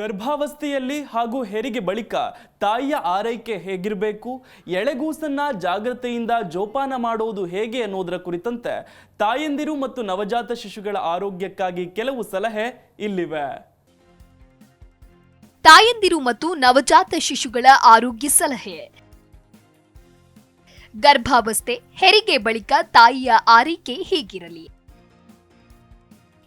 ಗರ್ಭಾವಸ್ಥೆಯಲ್ಲಿ ಹಾಗೂ ಹೆರಿಗೆ ಬಳಿಕ ತಾಯಿಯ ಆರೈಕೆ ಹೇಗಿರಬೇಕು, ಎಳೆಗೂಸನ್ನ ಜಾಗ್ರತೆಯಿಂದ ಜೋಪಾನ ಮಾಡುವುದು ಹೇಗೆ ಅನ್ನೋದರ ಕುರಿತಂತೆ ತಾಯಂದಿರು ಮತ್ತು ನವಜಾತ ಶಿಶುಗಳ ಆರೋಗ್ಯಕ್ಕಾಗಿ ಕೆಲವು ಸಲಹೆ ಇಲ್ಲಿವೆ. ತಾಯಂದಿರು ಮತ್ತು ನವಜಾತ ಶಿಶುಗಳ ಆರೋಗ್ಯ ಸಲಹೆ. ಗರ್ಭಾವಸ್ಥೆ, ಹೆರಿಗೆ ಬಳಿಕ ತಾಯಿಯ ಆರೈಕೆ ಹೇಗಿರಲಿ?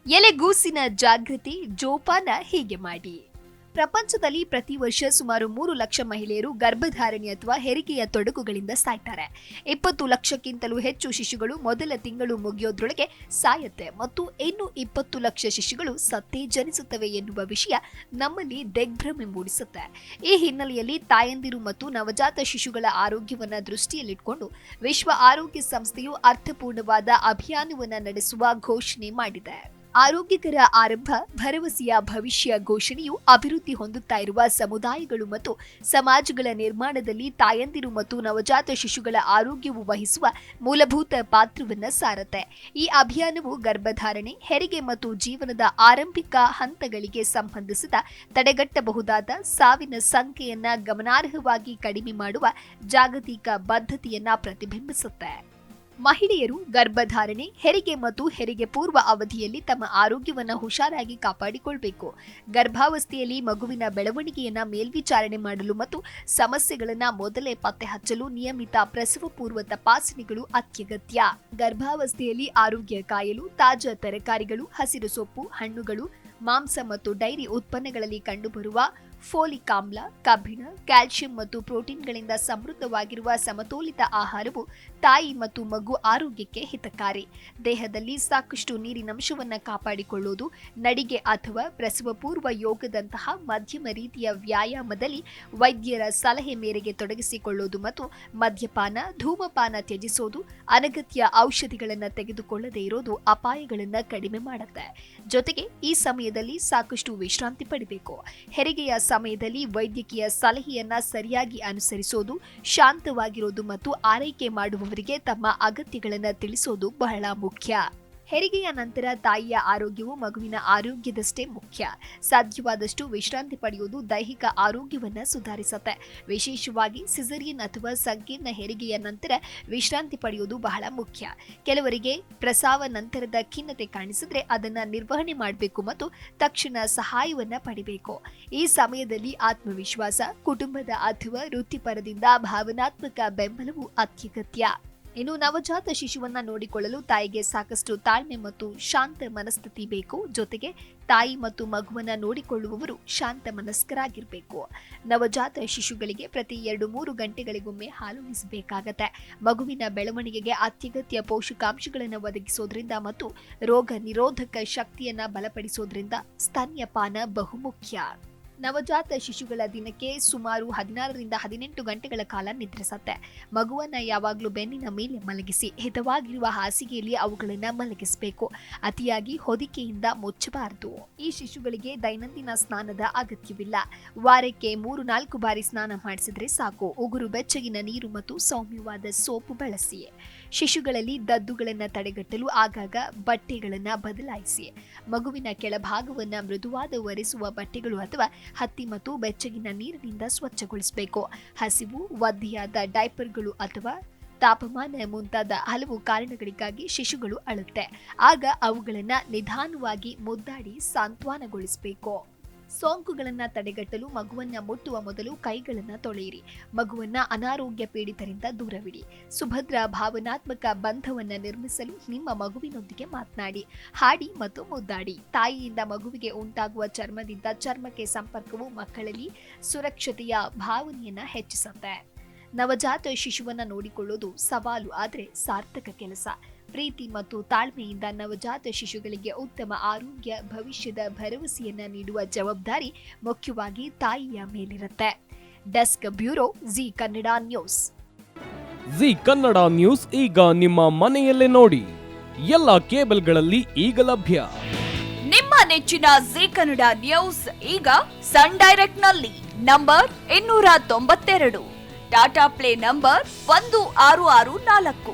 ಎಲೆಗೂಸಿನ ಜಾಗೃತಿ ಜೋಪಾನ ಹೀಗೆ ಮಾಡಿ? ಪ್ರಪಂಚದಲ್ಲಿ ಪ್ರತಿ ವರ್ಷ ಸುಮಾರು ಮೂರು ಲಕ್ಷ ಮಹಿಳೆಯರು ಗರ್ಭಧಾರಣೆ ಅಥವಾ ಹೆರಿಗೆಯ ತೊಡಕುಗಳಿಂದ ಸಾಯ್ತಾರೆ. ಇಪ್ಪತ್ತು ಲಕ್ಷಕ್ಕಿಂತಲೂ ಹೆಚ್ಚು ಶಿಶುಗಳು ಮೊದಲ ತಿಂಗಳು ಮುಗಿಯೋದ್ರೊಳಗೆ ಸಾಯತ್ತೆ ಮತ್ತು ಇನ್ನು ಇಪ್ಪತ್ತು ಲಕ್ಷ ಶಿಶುಗಳು ಸತ್ತೇ ಜನಿಸುತ್ತವೆ ಎನ್ನುವ ವಿಷಯ ನಮ್ಮಲ್ಲಿ ದಿಗ್ಭ್ರಮೆ ಮೂಡಿಸುತ್ತೆ. ಈ ಹಿನ್ನೆಲೆಯಲ್ಲಿ ತಾಯಂದಿರು ಮತ್ತು ನವಜಾತ ಶಿಶುಗಳ ಆರೋಗ್ಯವನ್ನು ದೃಷ್ಟಿಯಲ್ಲಿಟ್ಕೊಂಡು ವಿಶ್ವ ಆರೋಗ್ಯ ಸಂಸ್ಥೆಯು ಅರ್ಥಪೂರ್ಣವಾದ ಅಭಿಯಾನವನ್ನು ನಡೆಸುವ ಘೋಷಣೆ ಮಾಡಿದೆ. ಆರೋಗ್ಯಕರ ಆರಂಭ, ಭರವಸೆಯ ಭವಿಷ್ಯ ಘೋಷಣೆಯು ಅಭಿವೃದ್ಧಿ ಹೊಂದುತ್ತಾ ಇರುವ ಸಮುದಾಯಗಳು ಮತ್ತು ಸಮಾಜಗಳ ನಿರ್ಮಾಣದಲ್ಲಿ ತಾಯಂದಿರು ಮತ್ತು ನವಜಾತ ಶಿಶುಗಳ ಆರೋಗ್ಯವು ವಹಿಸುವ ಮೂಲಭೂತ ಪಾತ್ರವನ್ನು ಸಾರತ್ತೆ. ಈ ಅಭಿಯಾನವು ಗರ್ಭಧಾರಣೆ, ಹೆರಿಗೆ ಮತ್ತು ಜೀವನದ ಆರಂಭಿಕ ಹಂತಗಳಿಗೆ ಸಂಬಂಧಿಸಿದ ತಡೆಗಟ್ಟಬಹುದಾದ ಸಾವಿನ ಸಂಖ್ಯೆಯನ್ನು ಗಮನಾರ್ಹವಾಗಿ ಕಡಿಮೆ ಮಾಡುವ ಜಾಗತಿಕ ಬದ್ಧತೆಯನ್ನ ಪ್ರತಿಬಿಂಬಿಸುತ್ತೆ. ಮಹಿಳೆಯರು ಗರ್ಭಧಾರಣೆ, ಹೆರಿಗೆ ಮತ್ತು ಹೆರಿಗೆ ಪೂರ್ವ ಅವಧಿಯಲ್ಲಿ ತಮ್ಮ ಆರೋಗ್ಯವನ್ನು ಹುಷಾರಾಗಿ ಕಾಪಾಡಿಕೊಳ್ಬೇಕು. ಗರ್ಭಾವಸ್ಥೆಯಲ್ಲಿ ಮಗುವಿನ ಬೆಳವಣಿಗೆಯನ್ನು ಮೇಲ್ವಿಚಾರಣೆ ಮಾಡಲು ಮತ್ತು ಸಮಸ್ಯೆಗಳನ್ನು ಮೊದಲೇ ಪತ್ತೆ ಹಚ್ಚಲು ನಿಯಮಿತ ಪ್ರಸವ ಪೂರ್ವ ತಪಾಸಣೆಗಳು ಅತ್ಯಗತ್ಯ. ಗರ್ಭಾವಸ್ಥೆಯಲ್ಲಿ ಆರೋಗ್ಯ ಕಾಯಲು, ತಾಜಾ ತರಕಾರಿಗಳು, ಹಸಿರು ಸೊಪ್ಪು, ಹಣ್ಣುಗಳು, ಮಾಂಸ ಮತ್ತು ಡೈರಿ ಉತ್ಪನ್ನಗಳಲ್ಲಿ ಕಂಡುಬರುವ ಫೋಲಿಕ್ ಆಮ್ಲ, ಕಬ್ಬಿಣ ಕ್ಯಾಲ್ಸಿಯಂ ಮತ್ತು ಪ್ರೋಟೀನ್ಗಳಿಂದ ಸಮೃದ್ಧವಾಗಿರುವ ಸಮತೋಲಿತ ಆಹಾರವು ತಾಯಿ ಮತ್ತು ಮಗು ಆರೋಗ್ಯಕ್ಕೆ ಹಿತಕಾರಿ. ದೇಹದಲ್ಲಿ ಸಾಕಷ್ಟು ನೀರಿನಂಶವನ್ನು ಕಾಪಾಡಿಕೊಳ್ಳುವುದು ನಡಿಗೆ ಅಥವಾ ಪ್ರಸವ ಪೂರ್ವ ಯೋಗದಂತಹ ಮಧ್ಯಮ ರೀತಿಯ ವ್ಯಾಯಾಮದಲ್ಲಿ ವೈದ್ಯರ ಸಲಹೆ ಮೇರೆಗೆ ತೊಡಗಿಸಿಕೊಳ್ಳುವುದು ಮತ್ತು ಮದ್ಯಪಾನ, ಧೂಮಪಾನ ತ್ಯಜಿಸೋದು, ಅನಗತ್ಯ ಔಷಧಿಗಳನ್ನು ತೆಗೆದುಕೊಳ್ಳದೇ ಇರೋದು ಅಪಾಯಗಳನ್ನು ಕಡಿಮೆ ಮಾಡುತ್ತೆ. ಜೊತೆಗೆ ಈ ಸಮಯದಲ್ಲಿ ಸಾಕಷ್ಟು ವಿಶ್ರಾಂತಿ ಪಡಿಬೇಕು. ಹೆರಿಗೆಯ ಸಮಯದಲ್ಲಿ ವೈದ್ಯಕೀಯ ಸಲಹೆಯನ್ನ ಸರಿಯಾಗಿ ಅನುಸರಿಸೋದು ಶಾಂತವಾಗಿರೋದು ಮತ್ತು ಆರೈಕೆ ಮಾಡುವವರಿಗೆ ತಮ್ಮ ಅಗತ್ಯಗಳನ್ನು ತಿಳಿಸೋದು ಬಹಳ ಮುಖ್ಯ. ಹೆರಿಗೆಯ ನಂತರ ತಾಯಿಯ ಆರೋಗ್ಯವು ಮಗುವಿನ ಆರೋಗ್ಯದಷ್ಟೇ ಮುಖ್ಯ. ಸಾಧ್ಯವಾದಷ್ಟು ವಿಶ್ರಾಂತಿ ಪಡೆಯುವುದು ದೈಹಿಕ ಆರೋಗ್ಯವನ್ನು ಸುಧಾರಿಸುತ್ತೆ. ವಿಶೇಷವಾಗಿ ಸಿಸರಿಯನ್ ಅಥವಾ ಸಂಕೀರ್ಣ ಹೆರಿಗೆಯ ನಂತರ ವಿಶ್ರಾಂತಿ ಪಡೆಯುವುದು ಬಹಳ ಮುಖ್ಯ. ಕೆಲವರಿಗೆ ಪ್ರಸಾವ ನಂತರದ ಖಿನ್ನತೆ ಕಾಣಿಸಿದ್ರೆ ಅದನ್ನು ನಿರ್ವಹಣೆ ಮಾಡಬೇಕು ಮತ್ತು ತಕ್ಷಣ ಸಹಾಯವನ್ನು ಪಡಿಬೇಕು. ಈ ಸಮಯದಲ್ಲಿ ಆತ್ಮವಿಶ್ವಾಸ, ಕುಟುಂಬದ ಅಥವಾ ವೃತ್ತಿಪರದಿಂದ ಭಾವನಾತ್ಮಕ ಬೆಂಬಲವು ಅತ್ಯಗತ್ಯ. ಇನ್ನು ನವಜಾತ ಶಿಶುವನ್ನ ನೋಡಿಕೊಳ್ಳಲು ತಾಯಿಗೆ ಸಾಕಷ್ಟು ತಾಳ್ಮೆ ಮತ್ತು ಶಾಂತ ಮನಸ್ಥಿತಿ ಬೇಕು. ಜೊತೆಗೆ ತಾಯಿ ಮತ್ತು ಮಗುವನ್ನ ನೋಡಿಕೊಳ್ಳುವವರು ಶಾಂತ ಮನಸ್ಕರಾಗಿರಬೇಕು. ನವಜಾತ ಶಿಶುಗಳಿಗೆ ಪ್ರತಿ ಎರಡು ಮೂರು ಗಂಟೆಗಳಿಗೊಮ್ಮೆ ಹಾಲುಣಿಸಬೇಕಾಗತ್ತೆ ಮಗುವಿನ ಬೆಳವಣಿಗೆಗೆ ಅತ್ಯಗತ್ಯ ಪೋಷಕಾಂಶಗಳನ್ನು ಒದಗಿಸೋದ್ರಿಂದ ಮತ್ತು ರೋಗ ನಿರೋಧಕ ಶಕ್ತಿಯನ್ನ ಬಲಪಡಿಸೋದ್ರಿಂದ ಸ್ತನ್ಯಪಾನ ಬಹುಮುಖ್ಯ. ನವಜಾತ ಶಿಶುಗಳ ದಿನಕ್ಕೆ ಸುಮಾರು ಹದಿನಾರರಿಂದ ಹದಿನೆಂಟು ಗಂಟೆಗಳ ಕಾಲ ನಿದ್ರಿಸುತ್ತೆ. ಮಗುವನ್ನ ಯಾವಾಗಲೂ ಬೆನ್ನಿನ ಮೇಲೆ ಮಲಗಿಸಿ, ಹಿತವಾಗಿರುವ ಹಾಸಿಗೆಯಲ್ಲಿ ಅವುಗಳನ್ನು ಮಲಗಿಸಬೇಕು. ಅತಿಯಾಗಿ ಹೊದಿಕೆಯಿಂದ ಮುಚ್ಚಬಾರದು. ಈ ಶಿಶುಗಳಿಗೆ ದೈನಂದಿನ ಸ್ನಾನದ ಅಗತ್ಯವಿಲ್ಲ. ವಾರಕ್ಕೆ ಮೂರು, ನಾಲ್ಕು ಬಾರಿ ಸ್ನಾನ ಮಾಡಿಸಿದ್ರೆ ಸಾಕು. ಉಗುರು, ಬೆಚ್ಚಗಿನ ನೀರು ಮತ್ತು ಸೌಮ್ಯವಾದ ಸೋಪು ಬಳಸಿ ಶಿಶುಗಳಲ್ಲಿ ದದ್ದುಗಳನ್ನು ತಡೆಗಟ್ಟಲು ಆಗಾಗ ಬಟ್ಟೆಗಳನ್ನು ಬದಲಾಯಿಸಿ. ಮಗುವಿನ ಕೆಳಭಾಗವನ್ನು ಮೃದುವಾದ ಒರೆಸುವ ಬಟ್ಟೆಗಳು ಅಥವಾ ಹತ್ತಿ ಮತ್ತು ಬೆಚ್ಚಗಿನ ನೀರಿನಿಂದ ಸ್ವಚ್ಛಗೊಳಿಸಬೇಕು. ಹಸಿವು ವದ್ದಿಯಾದ ಡೈಪರ್ಗಳು ಅಥವಾ ತಾಪಮಾನ ಮುಂತಾದ ಹಲವು ಕಾರಣಗಳಿಗಾಗಿ ಶಿಶುಗಳು ಅಳುತ್ತೆ. ಆಗ ಅವುಗಳನ್ನು ನಿಧಾನವಾಗಿ ಮುದ್ದಾಡಿ ಸಾಂತ್ವನಗೊಳಿಸಬೇಕು. ಸೋಂಕುಗಳನ್ನ ತಡೆಗಟ್ಟಲು, ಮಗುವನ್ನ ಮುಟ್ಟುವ ಮೊದಲು ಕೈಗಳನ್ನು ತೊಳೆಯಿರಿ. ಮಗುವನ್ನ ಅನಾರೋಗ್ಯ ಪೀಡಿತರಿಂದ ದೂರವಿಡಿ. ಸುಭದ್ರ, ಭಾವನಾತ್ಮಕ ಬಂಧವನ್ನ ನಿರ್ಮಿಸಲು ನಿಮ್ಮ ಮಗುವಿನೊಂದಿಗೆ ಮಾತನಾಡಿ. ಹಾಡಿ ಮತ್ತು ಮುದ್ದಾಡಿ. ತಾಯಿಯಿಂದ ಮಗುವಿಗೆ ಉಂಟಾಗುವ ಚರ್ಮದಿಂದ ಚರ್ಮಕ್ಕೆ ಸಂಪರ್ಕವು ಮಕ್ಕಳಲ್ಲಿ ಸುರಕ್ಷತೆಯ ಭಾವನೆಯನ್ನ ಹೆಚ್ಚಿಸುತ್ತೆ. ನವಜಾತ ಶಿಶುವನ್ನ ನೋಡಿಕೊಳ್ಳೋದು ಸವಾಲು, ಆದರೆ ಸಾರ್ಥಕ ಕೆಲಸ. ಪ್ರೀತಿ ಮತ್ತು ತಾಳ್ಮೆಯಿಂದ ನವಜಾತ ಶಿಶುಗಳಿಗೆ ಉತ್ತಮ ಆರೋಗ್ಯ ಭವಿಷ್ಯದ ಭರವಸೆಯನ್ನ ನೀಡುವ ಜವಾಬ್ದಾರಿ ಮುಖ್ಯವಾಗಿ ತಾಯಿಯ ಮೇಲಿರುತ್ತೆ. Desk bureau Zee Kannada news. Zee Kannada news ಈಗ ನಿಮ್ಮ ಮನೆಯಲ್ಲೇ ನೋಡಿ. ಎಲ್ಲ ಕೇಬಲ್ಗಳಲ್ಲಿ ಈಗ ಲಭ್ಯ. ನಿಮ್ಮ ನೆಚ್ಚಿನ ಜಿ ಕನ್ನಡ ನ್ಯೂಸ್ ಈಗ ಸನ್ ಡೈರೆಕ್ಟ್ನಲ್ಲಿ ನಂಬರ್ ಇನ್ನೂರ ತೊಂಬತ್ತೆರಡು. ಟಾಟಾ ಪ್ಲೇ ನಂಬರ್ ಒಂದು ಆರು ಆರು ನಾಲ್ಕು.